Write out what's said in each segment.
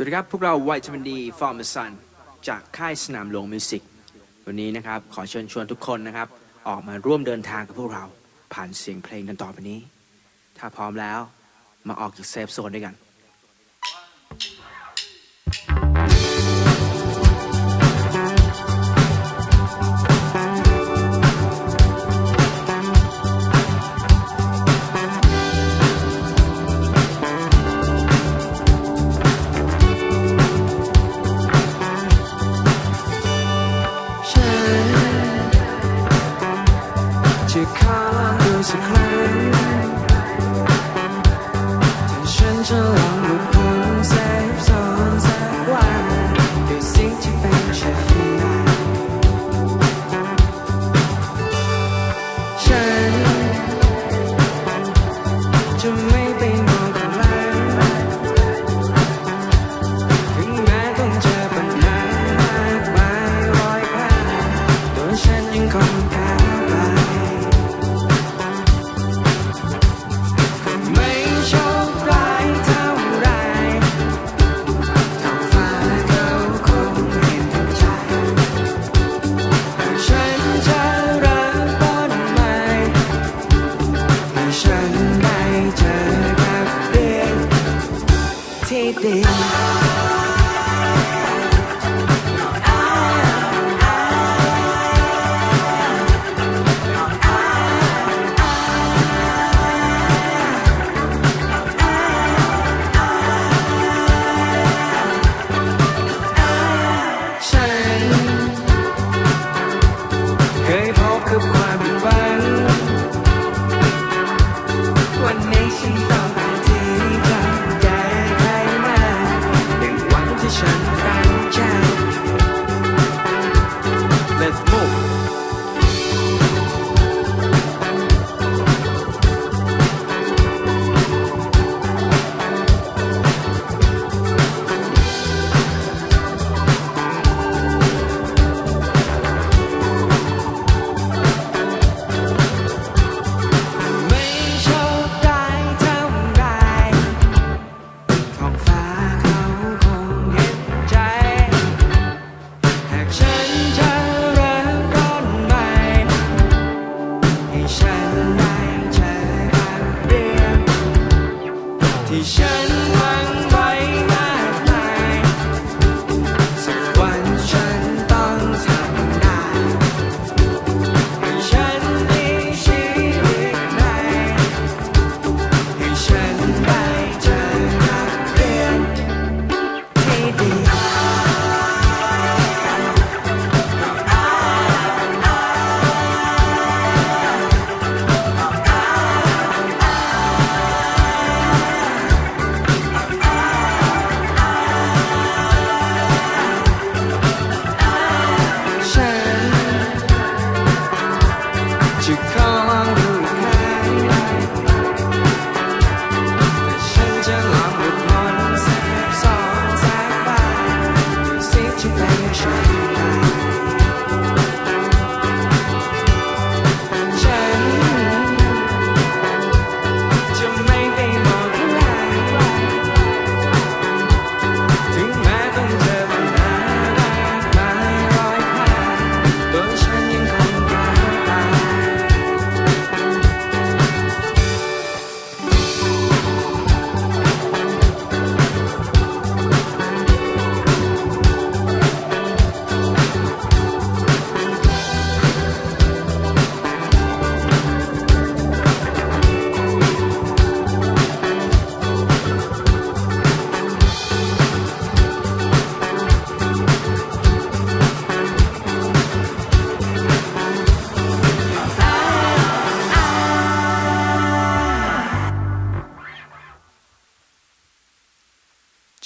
สวัสดีครับ พวกเราไวท์ทันดีฟอร์มซันจากค่ายสนามหลวงมิวสิกวันนี้นะครับ ขอเชิญชวนทุกคนนะครับ ออกมาร่วมเดินทางกับพวกเรา ผ่านเสียงเพลงกันต่อไปนี้ ถ้าพร้อมแล้วมาออกจากเซฟโซนด้วยกัน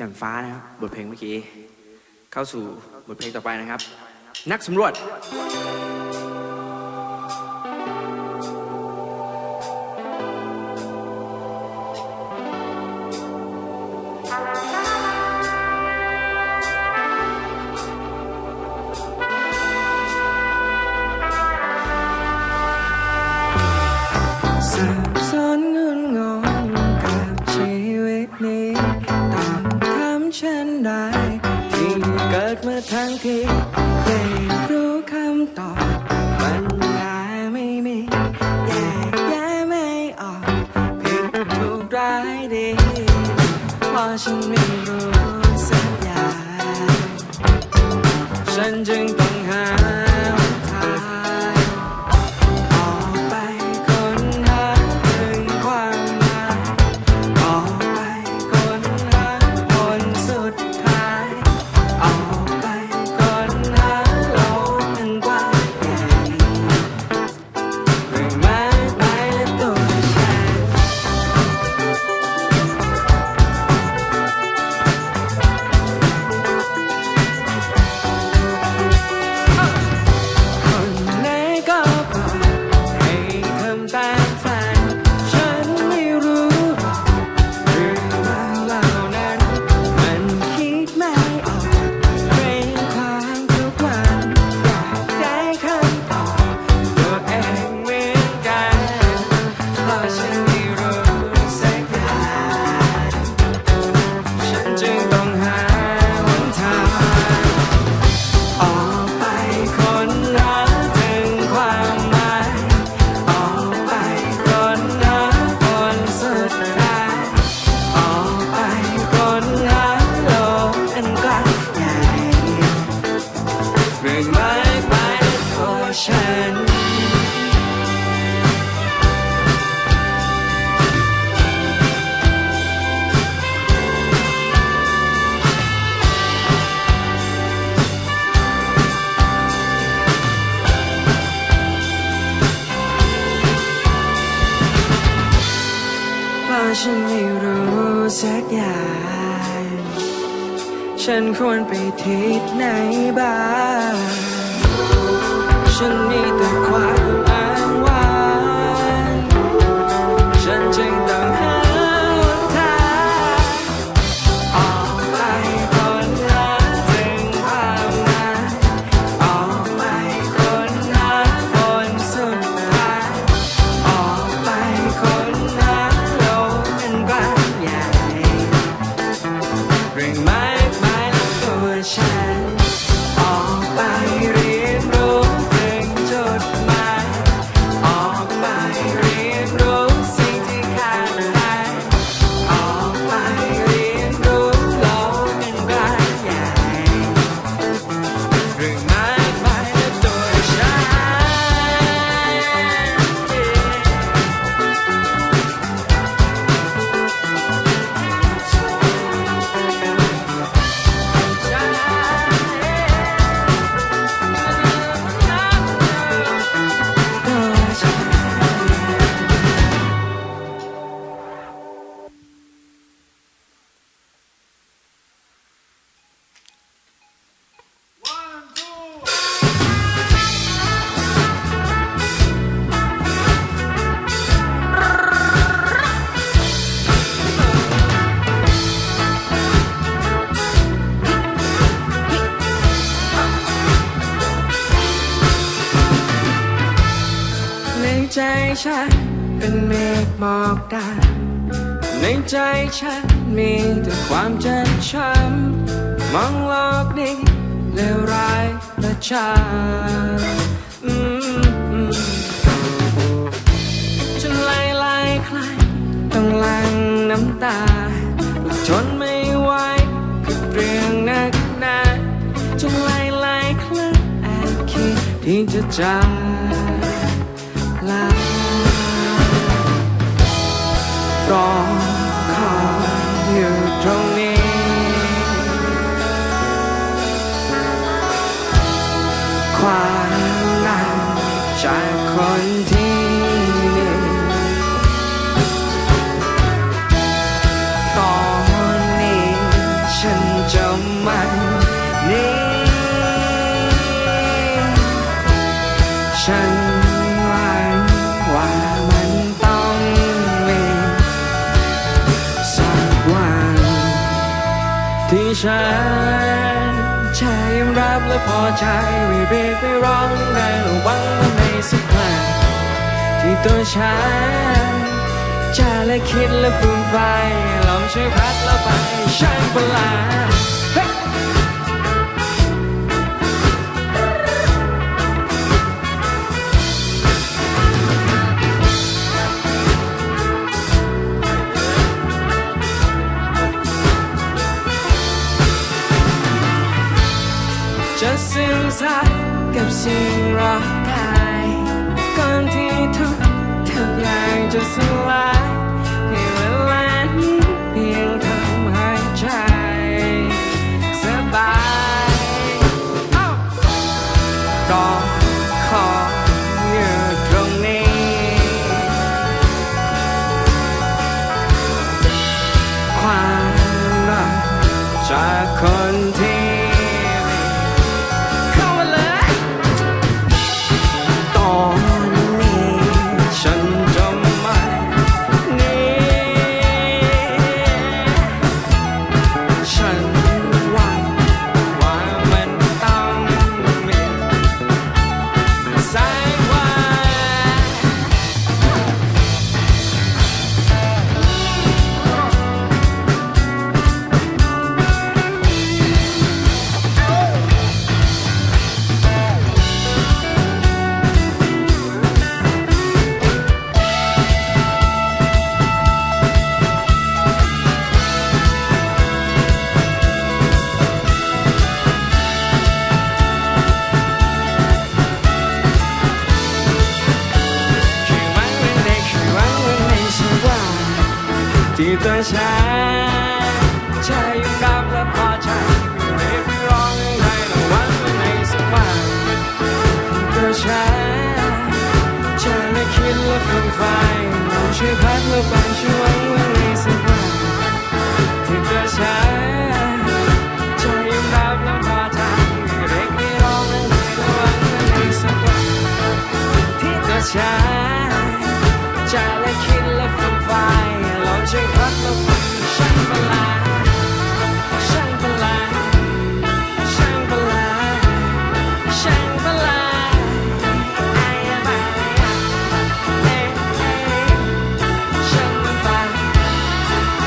จ่มฟ้านะครับ บทเพลงเมื่อกี้ เข้าสู่บทเพลงต่อไปนะครับ นักสำรวจ ไม่รู้คำตอบมันหาไม่มีแยกแยะไม่ออกผิดถูกร้ดีเพราะฉันไม่ ฉันมีแต่ความเจ็บช้ำมองโลกนี้เลวร้ายและชาจนไล่ไล่คลายต้องลังน้ำตาทนไม่ไหวกับเรื่องนักหนาจนไล่ไล่คลายแอบคิดที่จะจากลารอ ความนั้น จากคนที่หนึ่งตอนนี้ฉันจะมันำและพอใจไม่เบรีกไม่ร้องได้ระวังว่าในสักวันที่ตัวฉันจะและคิดและฟุ้งไปลองช่วยพัดและไปช่างเวลา hey! ซึมซับกับสิ่งรอบกายก่อนที่ทุกทุกอย่างจะสลายให้เวลานี้เพียงคำหายใจสบายเอ้าก็ขออยู่ตรงนี้ ความรักจากคนที่ ที่ตัวฉันจะยอมรับและพอใจไม่ได้ไปร้องให้ใครและหวังวันในสักวันที่ตัวฉันจะไม่คิดและฟุ้งไฟลองช่วยพัดและฝันช่วยวังวันในสักวันที่ตัวฉันจยอมรับและพอใจไม่ได้ไปร้องให้ใครและหวังวันในสักวันที่ตัวฉันจะและคิด ลองช่วยพัดและฝันช่างประหลาช่างประหลาช่างประหลาดช่างประหลาดไอ้บ้าเอ้ยช่างมันไป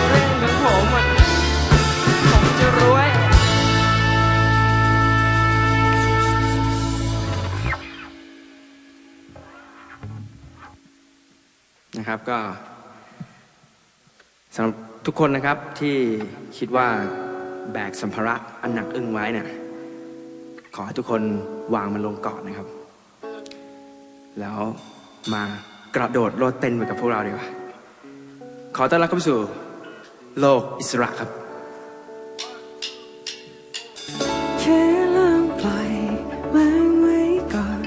เรื่องของผมอะผมจะรวย นะครับก็ สำหรับทุกคนนะครับที่คิดว่าแบกสัมภาระอันหนักอึ้งไว้เนี่ยขอให้ทุกคนวางมันลงก่อนนะครับ แล้วมากระโดดโลดเต้นไปกับพวกเราดีกว่า ขอต้อนรับเข้าสู่โลกอิสระครับแค่ลองปล่อยวางไว้ก่อน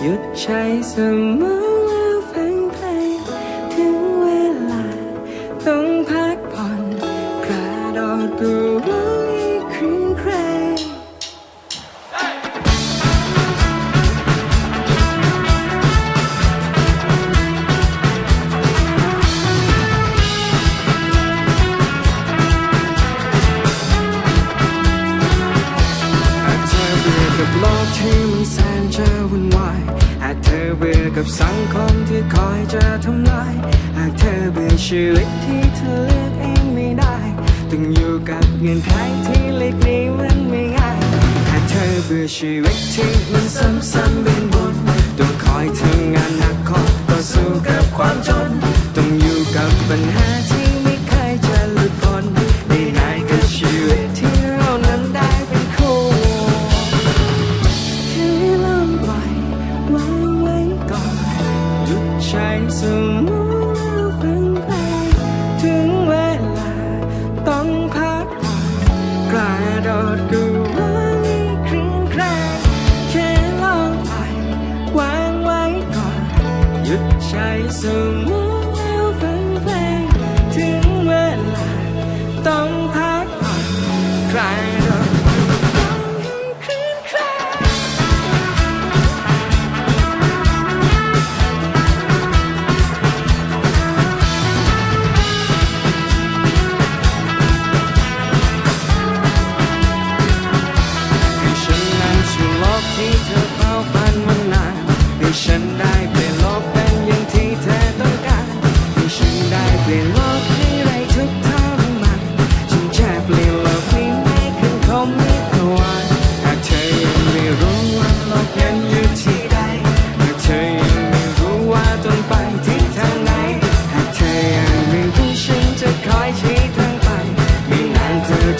หยุดใช้สมอ จะทำลาย หากเธอเบื่อชีวิตที่เธอเลือกเองไม่ได้ ต้องอยู่กับเงื่อนไขที่เล็กนี้มันไม่ง่าย หากเธอเบื่อชีวิตที่มันซ้ำๆเป็นบนต้องคอยทำงานหนักคอยต่อสู้กับความจน ต้องอยู่กับปัญหาที่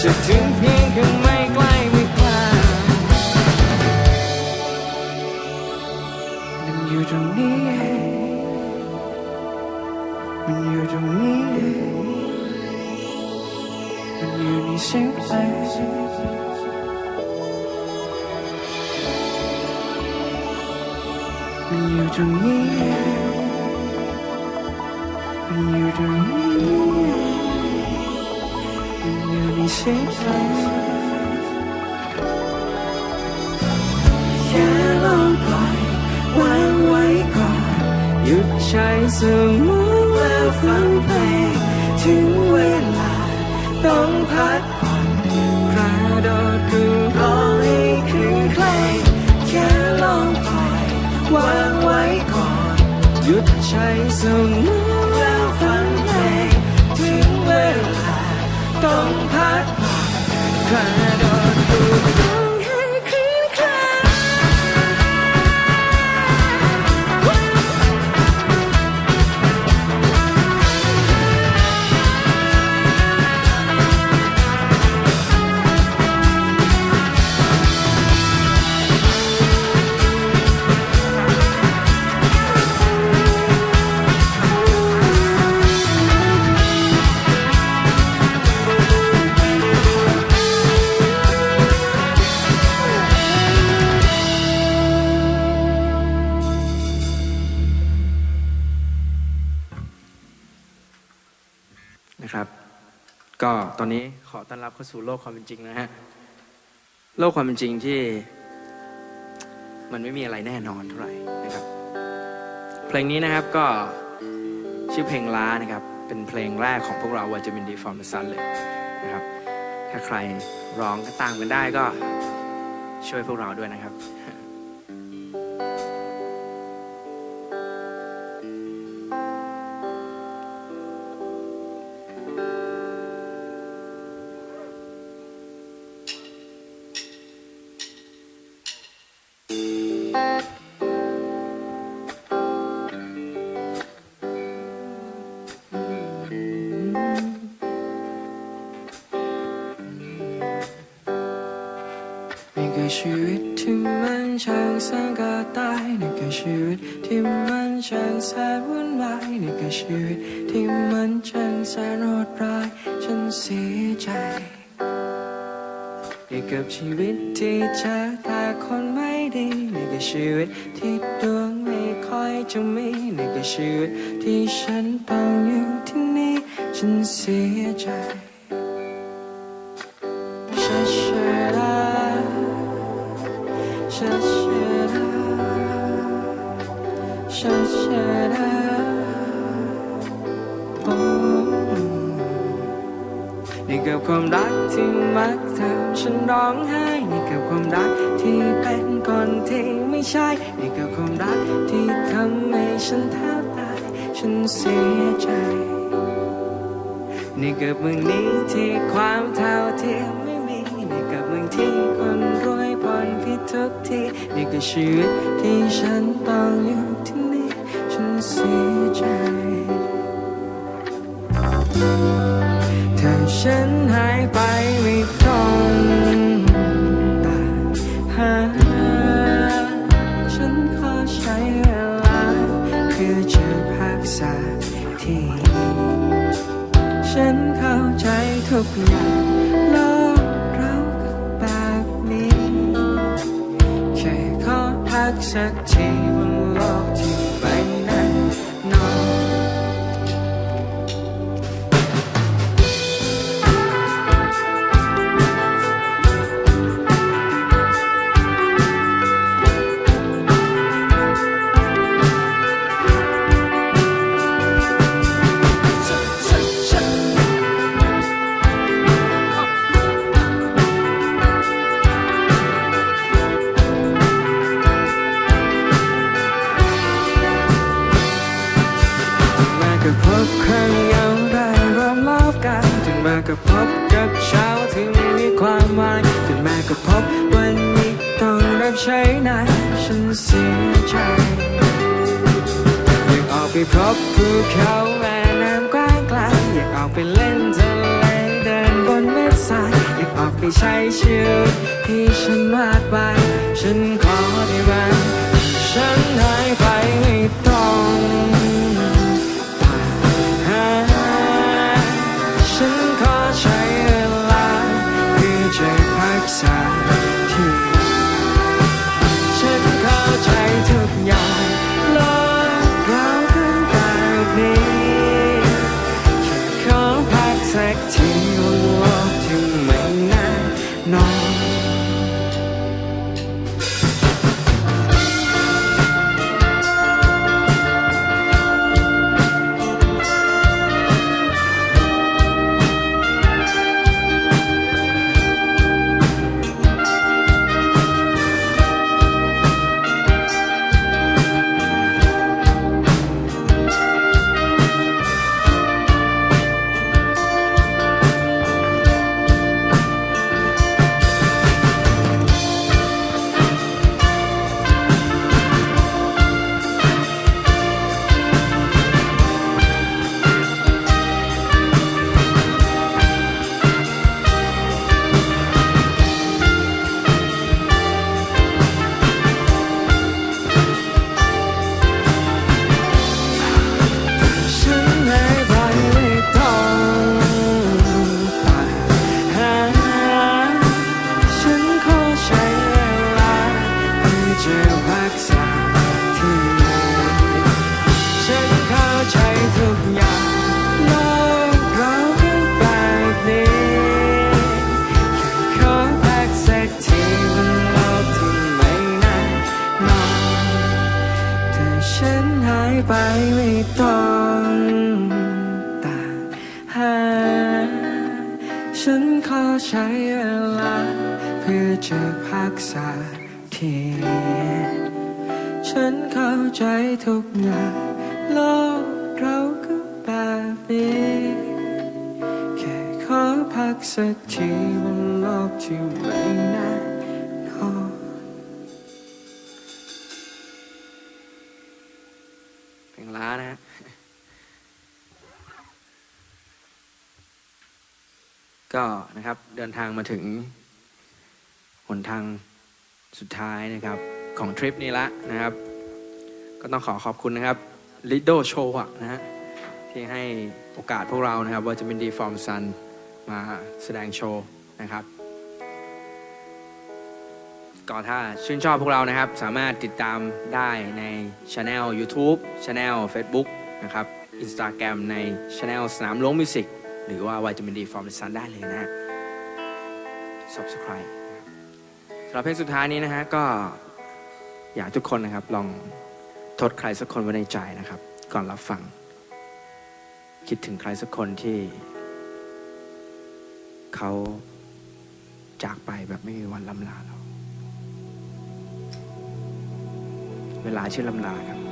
อจ วางไว้ก่อน หยุดใช้สมองแล้วฟังเพลงถึงเวลาต้องพักผ่อนกระโดดตัว ก็ตอนนี้ขอต้อนรับเข้าสู่โลกความเป็นจริงนะฮะ โลกความเป็นจริงที่ มันไม่มีอะไรแน่นอนเท่าไหร่นะครับ เพลงนี้นะครับก็ชื่อเพลงล้านะครับ เป็นเพลงแรกของพวกเราว i จ a มินดีฟอร์มซันเลยนะครับ ถ้าใครร้องก็ตามกันได้ก็ช่วยพวกเราด้วยนะครับายนี่คือชีวิตที่มันช่างแสนวุ่นวายนี่คือชีวิตที่มันช่างแสนโหดร้ายฉันเสียใจนี่คือชีวิตที่เจอแต่คนไม่ดีนี่คือชีวิตที่ดวงไม่ค่อยจะมีนี่คือชีวิตที่ฉันต้องอยู่ที่นี่ฉันเสียใจ นี่คือความรักที่มักทำฉันร้องไห้นี่คือความรักที่เป็นคนที่ไม่ใช่นี่คือความรักที่ทำให้ฉันแทบตายฉันเสียใจในเกิดเมืองนี้ที่ความเท่าเทียมไม่มีในเกิดเมืองที่คนรวยผ่อนผิทุกทีนี่คือชีวิตที่ฉันต้องอยู่ที่นี่ฉันเสียใจ ฉันหายไปไม่ตรงตาหา ฉันขอใช้เวลาเพื่อจะพักษาทีฉันเข้าใจทุกอย่างโลกเราก็แบบนี้แค่ขอพักสัก บภูเขาแม่น้ำกว้างไกลอยากออกไปเล่นทะเลเดินบนเม็ดทรายใช้ชีวิตที่ฉันวาดไปฉันขอได้ไหมฉันหายไปไม่ต้อง ฉันเข้าใจทุกอย่างโลกเราก็แบบนี้แค่ขอพักสักทีบนโลกที่ไม่น่นอนเพลงล้านะฮะก็นะครับเดินทางมาถึงหนทาง สุดท้ายนะครับของทริปนี้ละนะครับ ก็ต้องขอขอบคุณนะครับ Lido Show อะนะฮะที่ให้โอกาสพวกเรานะครับ ว่าจะเป็นดีฟอร์มซันมาแสดงโชว์นะครับก็ถ้าชื่นชอบพวกเรานะครับ สามารถติดตามได้ในช anel YouTube Channel Facebook นะครับ Instagram ใน c h anel สนามหลวงมิวสิกหรือว่า y จะเป็นดีฟอร์มซันได้เลยนะฮะ Subscribe สำหรับเพลงสุดท้ายนี้นะฮะก็อยากทุกคนนะครับลองทดใครสักคนไว้ในใจนะครับ ก่อนรับฟัง คิดถึงใครสักคนที่ เขาจากไปแบบไม่มีวันลำลาเรา เวลาชื่อลำลาครับ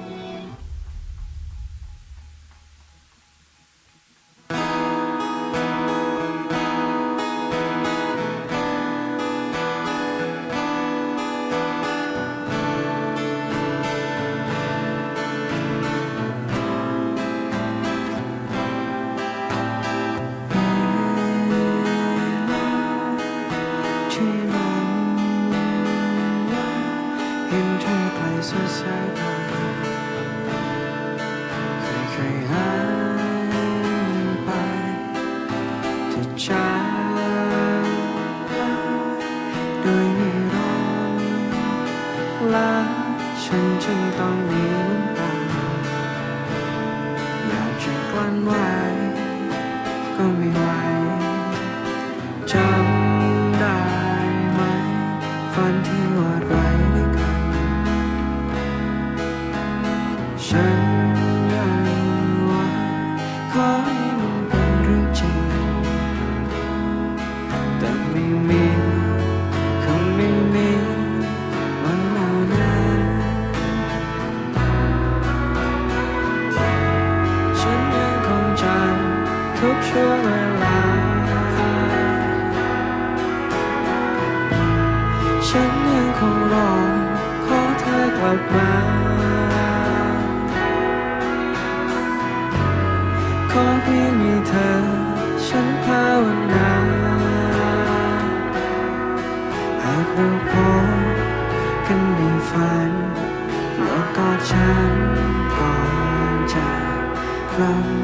ฉันยังคงรอขอเธอกลับมา ขอเพียงมีเธอ ฉันภาวนาหากเราพบกันในฝันโปรดก็ฉันก่อนจากกลับ